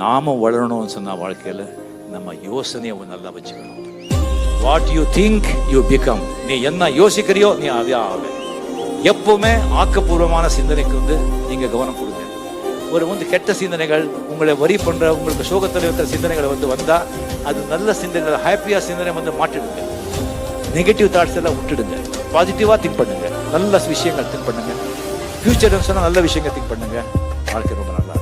நாம வளரணும்னு சொன்னால் வாழ்க்கையில் நம்ம யோசனையை நல்லா வச்சுக்கணும். What you think you become நீ என்ன யோசிக்கிறியோ நீ அதே ஆக எப்பவுமே ஆக்கப்பூர்வமான சிந்தனைக்கு வந்து நீங்கள் கவனம் கொடுங்க. ஒரு வந்து கெட்ட சிந்தனைகள் உங்களை வரி பண்ணுற உங்களுக்கு சோகத்தில் இருக்கிற சிந்தனைகள் வந்து வந்தால் அது நல்ல சிந்தனைகள் ஹாப்பியாக சிந்தனை வந்து மாட்டிடுங்க நெகட்டிவ் தாட்ஸ் எல்லாம் விட்டுடுங்க. பாசிட்டிவாக திங்க் பண்ணுங்க. நல்ல விஷயங்கள் திங்க் பண்ணுங்க. ஃப்யூச்சர் சொன்னால் நல்ல விஷயங்கள் திங்க் பண்ணுங்க. வாழ்க்கை ரொம்ப நல்லா